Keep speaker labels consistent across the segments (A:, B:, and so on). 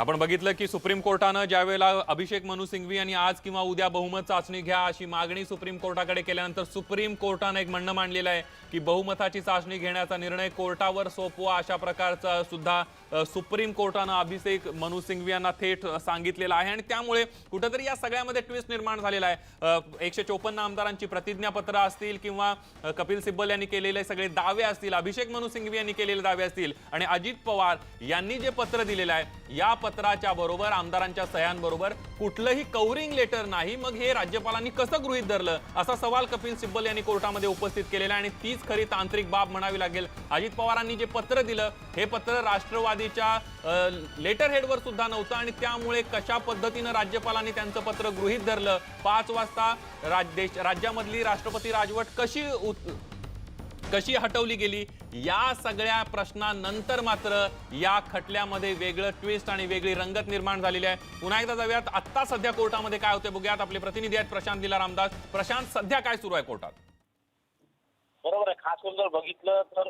A: आपण बघितलं की सुप्रीम कोर्टानं ज्यावेळेला अभिषेक मनु सिंघवी यांनी आज किंवा उद्या बहुमत चाचणी घ्या अशी मागणी सुप्रीम कोर्टाकडे केल्यानंतर सुप्रीम कोर्टानं एक म्हणणं मांडलेलं आहे की बहुमताची चाचणी घेण्याचा निर्णय कोर्टावर सोपवा अशा प्रकारचा सुद्धा सुप्रीम कोर्टानं अभिषेक मनु सिंघवी यांना थेट सांगितलेलं आहे. आणि त्यामुळे कुठंतरी या सगळ्यामध्ये ट्विस्ट निर्माण झालेला आहे. एकशे चोपन्न आमदारांची प्रतिज्ञापत्र असतील किंवा कपिल सिब्बल यांनी केलेले सगळे दावे असतील अभिषेक मनु सिंघवी यांनी केलेले दावे असतील आणि अजित पवार यांनी जे पत्र दिलेलं आहे या पत्राच्या बरोबर आमदारांच्या सह्यांबरोबर कुठलंही कवरिंग लेटर नाही. मग हे राज्यपालांनी कसं गृहीत धरलं? असा सवाल कपिल सिब्बल यांनी कोर्टामध्ये उपस्थित केलेला आणि तीच खरी तांत्रिक बाब म्हणावी लागेल. अजित पवारांनी जे पत्र दिलं हे पत्र राष्ट्रवादीच्या लेटर हेडवर सुद्धा नव्हतं आणि त्यामुळे कशा पद्धतीनं राज्यपालांनी त्यांचं पत्र गृहीत धरलं? पाच वाजता राज्य राज्यामधली राष्ट्रपती राजवट कशी उत- कशी हटवली गेली? या सगळ्या प्रश्नानंतर मात्र या खटल्यामध्ये वेगळं ट्विस्ट आणि वेगळी रंगत निर्माण झालेली आहे. पुन्हा एकदा जाऊयात. आत्ता सध्या कोर्टामध्ये काय होते बघूयात. आपले प्रतिनिधी आहेत प्रशांत दिला रामदास प्रशांत सध्या काय सुरू आहे कोर्टात?
B: बरोबर आहे. खास करून जर बघितलं तर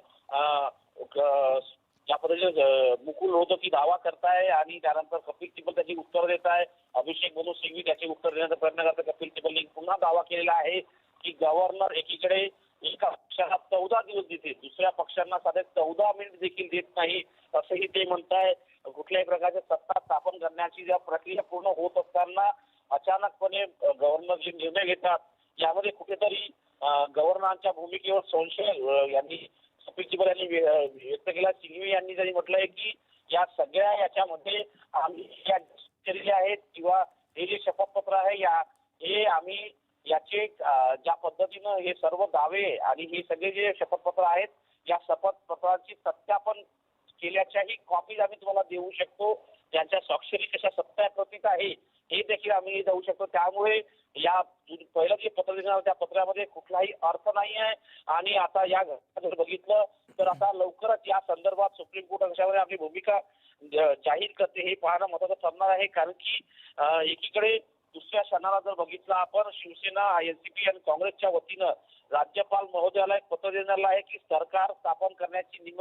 B: ज्या पद्धतीने मुकुल रोहतकी दावा करताय आणि त्यानंतर कपिल सिब्बल त्याची उत्तर देत आहे अभिषेक मनु सिंघवी त्याचे उत्तर देण्याचा प्रयत्न करतात कपिल सिब्बलने पुन्हा दावा केलेला आहे की गव्हर्नर एकीकडे एका पक्षाला चौदा दिवस देते दुसऱ्या पक्षांना साधे चौदा मिनिट देखील देत नाही असंही ते म्हणताय कुठल्याही प्रकारच्या सत्ता स्थापन करण्याची ज्या प्रक्रिया पूर्ण होत असताना अचानकपणे गव्हर्नर जे निर्णय घेतात यामध्ये कुठेतरी गव्हर्नरांच्या भूमिकेवर संशय यांनी कपिल सिब्बल यांनी व्यक्त केला. सिंघवी यांनी जरी म्हटलंय की या सगळ्या याच्यामध्ये आम्ही या आहेत किंवा हे जे शपथपत्र आहे या हे आम्ही याचे ज्या पद्धतीनं हे सर्व दावे आणि हे सगळे जे शपथपत्र आहेत या शपथपत्राची सत्यापन केल्याच्याही कॉपीज आम्ही तुम्हाला देऊ शकतो. त्यांच्या स्वाक्षरी कशा सत्याप्रतीत आहे हे देखील आम्ही देऊ शकतो. त्यामुळे या पहिलं जे पत्र दिलं त्या पत्रामध्ये कुठलाही अर्थ नाही आहे. आणि आता या घटना जर बघितलं तर आता लवकरच या संदर्भात सुप्रीम कोर्ट कशामध्ये आपली भूमिका जाहीर करते हे पाहणं महत्वाचं ठरणार आहे. कारण की एकीकडे दुसऱ्या क्षणाला जर बघितलं आपण शिवसेना एनसीपी आणि काँग्रेसच्या वतीनं राज्यपाल महोदयाला एक पत्र देण्यात आहे की सरकार स्थापन करण्याची निम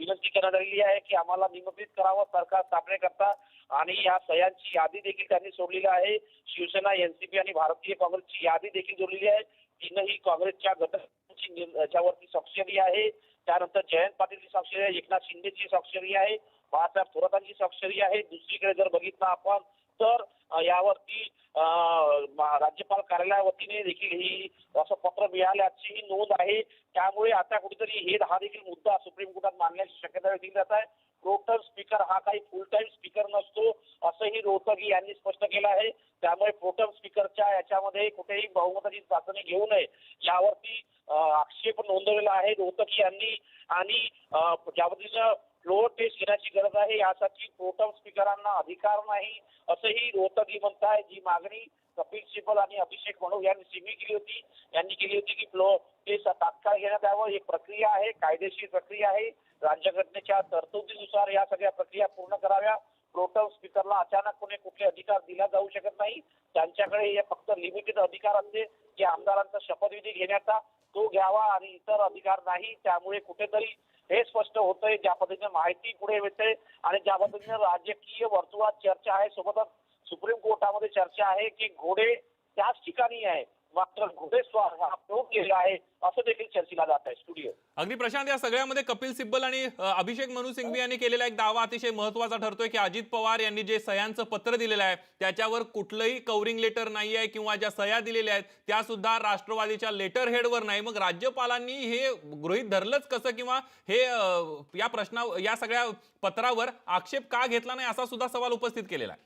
B: विनंती करण्यात आलेली आहे की आम्हाला निमंत्रित करावं सरकार स्थापनेकरता आणि या सह्यांची यादी देखील त्यांनी सोडलेली आहे. शिवसेना एनसीपी आणि भारतीय काँग्रेसची यादी देखील जोडलेली आहे. तीनही काँग्रेसच्या घटकांची याच्यावरती स्वाक्षरी आहे. त्यानंतर जयंत पाटीलची स्वाक्षरी आहे एकनाथ शिंदेची स्वाक्षरी आहे बाळासाहेब थोरातांची स्वाक्षरी आहे. दुसरीकडे जर बघितलं आपण तर यावरती राज्यपाल मा- राज्यपाल कार्यालयावतीने देखील ही असं पत्र मिळाल्याची ही नोंद आहे. त्यामुळे आता कुठेतरी हे हा देखील मुद्दा सुप्रीम कोर्टात मांडण्याची शक्यता दिली जात आहे. प्रोटम स्पीकर हा काही फुल टाइम स्पीकर नसतो असंही रोहतगी यांनी स्पष्ट केलं आहे. त्यामुळे प्रोटम स्पीकरच्या याच्यामध्ये कुठेही बहुमताची चाचणी घेऊ नये यावरती आक्षेप नोंदवलेला आहे रोहतगी यांनी. आणि ज्या पद्धतीनं फ्लोअर टेस्ट घेण्याची गरज आहे. यासाठी प्रोटम स्पीकरांना अधिकार नाही असंही रोहतगी म्हणताय. जी मागणी कपिल सिब्बल आणि अभिषेक म्हणू यांनी सिमी केली होती यांनी केली होती की फ्लो टेस्ट तात्काळ घेण्यात यावं. एक प्रक्रिया आहे कायदेशीर प्रक्रिया आहे. राज्यघटनेच्या तरतुदीनुसार या सगळ्या प्रक्रिया पूर्ण कराव्या. प्रोटम स्पीकरला अचानकपणे कुठले अधिकार दिला जाऊ शकत नाही. त्यांच्याकडे हे फक्त लिमिटेड अधिकार असते. की आमदारांचा शपथविधी घेण्याचा तो घ्यावा आणि इतर अधिकार नाही. त्यामुळे कुठेतरी हे स्पष्ट होतंय ज्या पद्धतीने माहिती पुढे येते आणि ज्या पद्धतीने राजकीय वर्तुळात चर्चा आहे सोबतच सुप्रीम कोर्टामध्ये चर्चा आहे की घोडे त्याच ठिकाणी आहे. मात्र घोडेस्वार हा प्रयोग केला आहे असं देखील चर्चेला जात आहे स्टुडिओ.
A: अगदी प्रशांत या सगळ्यामध्ये कपिल सिब्बल आणि अभिषेक मनु सिंघवी यांनी केलेला एक दावा अतिशय महत्त्वाचा ठरतोय की अजित पवार यांनी जे सह्यांचं पत्र दिलेलं आहे त्याच्यावर कुठलंही कवरिंग लेटर नाही आहे किंवा ज्या सह्या दिलेल्या आहेत त्या सुद्धा राष्ट्रवादीच्या लेटर हेडवर नाही. मग राज्यपालांनी हे गृहीत धरलंच कसं किंवा हे या प्रश्ना या सगळ्या पत्रावर आक्षेप का घेतला नाही असा सुद्धा सवाल उपस्थित केलेला आहे.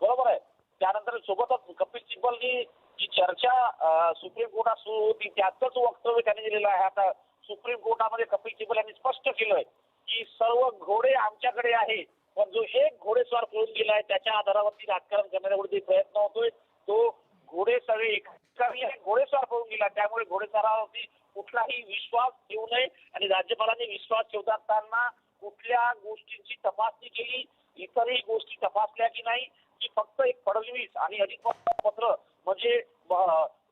B: बरोबर आहे. त्यानंतर सोबतच कपिल सिब्बलनी जी चर्चा सुप्रीम कोर्टात सुरू होती त्याचंच वक्तव्य त्यांनी दिलेलं आहे आता सुप्रीम कोर्टामध्ये कपिल सिब्बल यांनी स्पष्ट केलंय की सर्व घोडे आमच्याकडे आहे पण जो एक घोडेस्वार पळून गेलाय त्याच्या आधारावरती राजकारण करण्याचा प्रयत्न होतोय. तो घोडे सगळे आहे घोडेस्वार पळून गेला त्यामुळे घोडेस्वारावरती कुठलाही विश्वास ठेवू नये आणि राज्यपालांनी विश्वास ठेवताना कुठल्या गोष्टींची तपासणी केली इतरही गोष्टी तपासल्या की नाही की फक्त एक फडणवीस आणि अधिक पत्र म्हणजे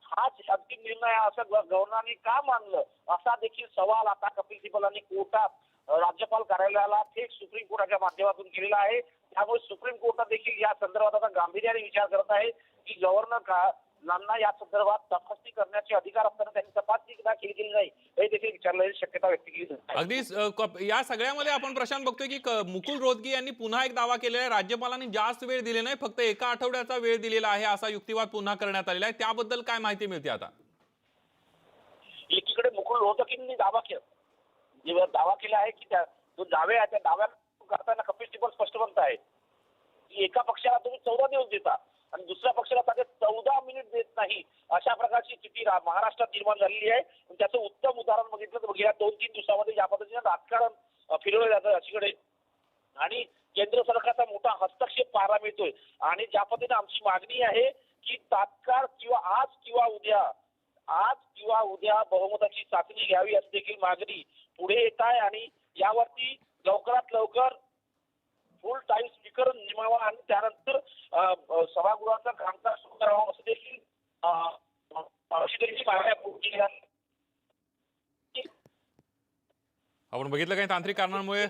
B: हाच अंतिम निर्णय असं गव्हर्नरांनी का मानलं? असा देखील सवाल आता कपिल सिब्बलांनी कोर्टात राज्यपाल कार्यालयाला थेट सुप्रीम कोर्टाच्या माध्यमातून केलेला आहे. त्यामुळे सुप्रीम कोर्टात देखील या संदर्भात आता गांभीर्याने विचार करत आहे की गव्हर्नर का लांना या संदर्भात तपासणी करण्याचे अधिकार असताना त्यांनी तपासणी का केली गेली नाही. हे देखील विचारण्याची शक्यता व्यक्त केली जात. आहे.
A: अगदी अ, कप- या सगळ्यामध्ये आपण प्रशांत बघतोय की क- मुकुल रोहतगी यांनी पुन्हा एक दावा केलेला आहे. राज्यपालांनी जास्त वेळ दिले नाही फक्त एका आठवड्याचा वेळ दिलेला आहे असा युक्तिवाद पुन्हा करण्यात आलेला आहे. त्याबद्दल काय माहिती मिळते आता?
B: एकीकडे मुकुल रोहतकींनी दावा केला. जेव्हा दावा केला आहे की त्या जो दावे आहे त्या दाव्या करताना कपिल सिब्बल स्पष्ट म्हणत आहे की एका पक्षाला तुम्ही चौदा दिवस देता. आणि दुसऱ्या पक्षाला साधे चौदा मिनिट देत नाही अशा प्रकारची स्थिती महाराष्ट्रात निर्माण झालेली आहे. त्याचं उत्तम उदाहरण बघितलं तर गेल्या दोन तीन दिवसामध्ये या पद्धतीने राजकारण फिरवलं जातं अशीकडे. आणि केंद्र सरकारचा मोठा हस्तक्षेप पाहायला मिळतोय. आणि ज्या पद्धतीने आमची मागणी आहे की तात्काळ किंवा आज किंवा उद्या आज किंवा उद्या बहुमताची चाचणी घ्यावी अशी देखील मागणी पुढे येत आहे. आणि यावरती लवकरात लवकर फुल टाईम स्पीकर नेमावा आणि त्यानंतर अ, अ, सभागृहाचं कामकाज सुरू करावं असं देखील
A: आपण बघितलं काही तांत्रिक कारणांमुळे?